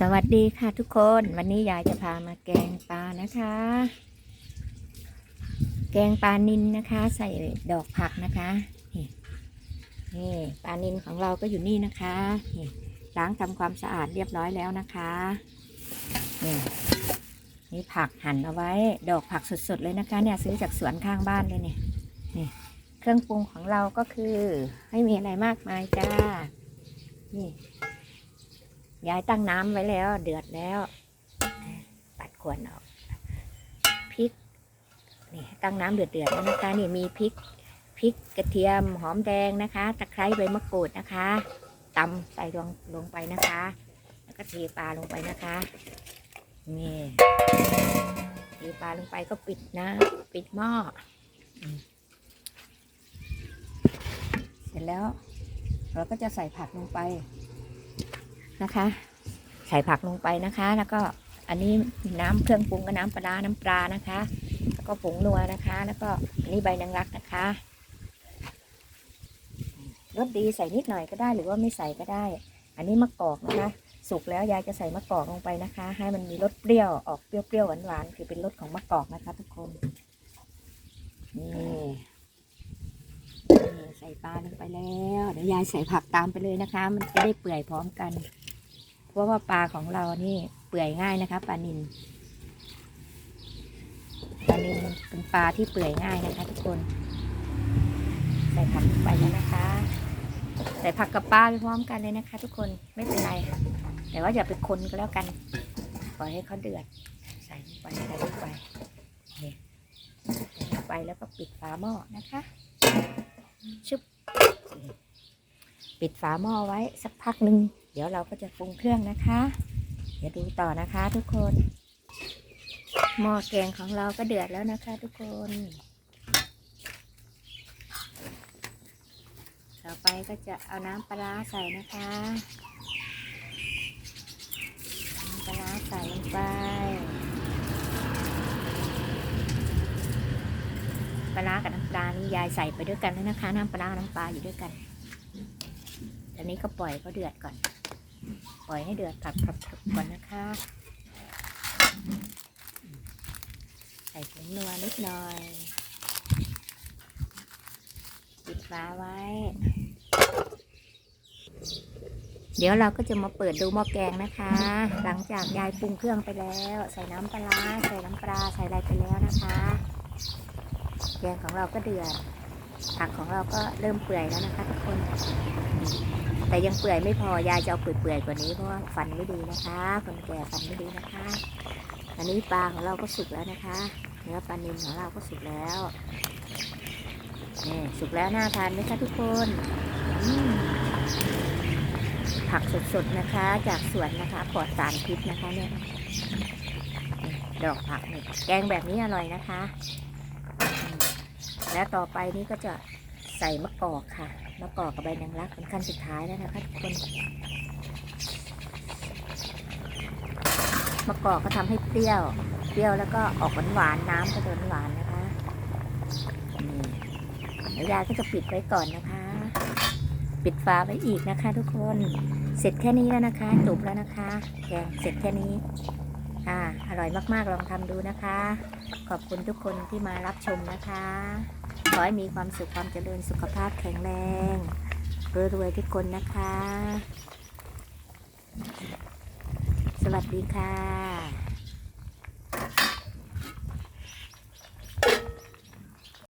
สวัสดีค่ะทุกคนวันนี้ยายจะพามาแกงปลานะคะ แกงปลานินนะคะ ใส่ดอกผักนะคะนี่ปลานินของเราก็อยู่นี่นะคะนี่ล้างทำความสะอาดเรียบร้อยแล้วนะคะนี่นี่ผักหั่นเอาไว้ ดอกผักสดๆเลยนะคะ เนี่ยซื้อจากสวนข้างบ้านเลยเนี่ยนี่เครื่องปรุงของเราก็คือไม่มีอะไรมากมายจ้านี่ ยายตั้งน้ำไว้แล้ว เดือดแล้วปัดขวดออกพริกนี่ตั้งน้ำเดือดเดือดแล้วนะคะนี่มีพริกพริกกระเทียมหอมแดงนะคะ ตะไคร้ใบมะกรูดนะคะตำใส่ลงลงไปนะคะ แล้วก็เทปลาลงไปนะคะนี่เทปลาลงไปก็ปิดนะปิดหม้อเสร็จแล้ว เราก็จะใส่ผักลงไป นะคะ ใส่ผักลงไปนะคะ แล้วก็อันนี้น้ำเครื่องปรุงก็น้ำปลาร้าน้ำปลานะคะ แล้วก็ผงนัวนะคะ แล้วก็อันนี้ใบนางรักนะคะรสดีใส่นิดหน่อยก็ได้หรือว่าไม่ใส่ก็ได้ อันนี้มะกอกนะคะ สุกแล้วยายจะใส่มะกอกลงไปนะคะ ให้มันมีรสเปรี้ยวออกเปรี้ยวๆหวานๆคือเป็นรสของมะกอกนะคะ ทุกคนนี่ใส่ปลาลงไปแล้ว เดี๋ยวยายใส่ผักตามไปเลยนะคะ มันจะได้เปื่อยพร้อมกัน ราะว่าปลาของเรานี่เปื่อยง่ายนะคะปลานินปลานินเป็นปลาที่เปื่อยง่ายนะคะ ทุกคน ใส่ผักลงไปแล้วนะคะ ใส่ผักกับปลาไปพร้อมกันเลยนะคะ ทุกคนไม่เป็นไรแต่ว่าอย่าไปคนก็แล้วกันปล่อยให้เขาเดือด ใส่ลงไปใส่ลงไปนี่ใส่ลงไปแล้วก็ปิดฝาหม้อนะคะชุบ ปิดฝาหม้อไว้สักพักหนึ่งเดี๋ยวเราก็จะปรุงเครื่องนะคะ เดี๋ยวดูต่อนะคะทุกคน หม้อแกงของเราก็เดือดแล้วนะคะ ทุกคน ต่อไปก็จะเอาน้ำปลาใส่นะคะน้ำปลาใส่ลงไปปลาร้ากับน้ำปลานี่ยายใส่ไปด้วยกันแล้วนะคะ น้ำปลาน้ำปลาอยู่ด้วยกัน อันนี้ก็ปล่อยเขาเดือดก่อน ปล่อยให้เดือดผัดผัดผัดก่อนนะคะ ใส่ผงนัวนิดหน่อยปิดฝาไว้ เดี๋ยวเราก็จะมาเปิดดูหม้อแกงนะคะ หลังจากยายปรุงเครื่องไปแล้ว ใส่น้ำปลาร้าใส่น้ำปลาใส่อะไรไปแล้วนะคะแกงของเราก็เดือดผักของเราก็เริ่มเปื่อยแล้วนะคะทุกคน แต่ยังเปื่อยไม่พอยายจะเอาเปื่อยๆกว่านี้เพราะว่าฟันไม่ดีนะคะ คนแก่ฟันไม่ดีนะคะ อันนี้ปลาของเราก็สุกแล้วนะคะ เนื้อปลานิลของเราก็สุกแล้วนี่สุกแล้วน่าทานไหมคะทุกคนผักสดๆนะคะ จากสวนนะคะปลอดสารพิษนะคะเนี่ยดอกผักนี่แกงแบบนี้อร่อยนะคะ แล้วต่อไปนี้ก็จะใส่มะกอกค่ะ มะกอกกับใบนางรักเป็นขั้นสุดท้ายแล้วนะคะทุกคนมะกอกก็ทำให้เปรี้ยว เปรี้ยวแล้วก็ออกหวานหวานน้ำก็จะหวานนะคะนี่ยาก็จะปิดไว้ก่อนนะคะ ปิดฝาไว้อีกนะคะ ทุกคน เสร็จแค่นี้แล้วนะคะจบแล้วนะคะ แกงเสร็จแค่นี้ค่ะอร่อยมากๆลองทำดูนะคะ ขอบคุณทุกคนที่มารับชมนะคะ อให้มีความสุขความเจริญสุขภาพแข็งแรงรวยๆทุกคนนะคะ สวัสดีค่ะ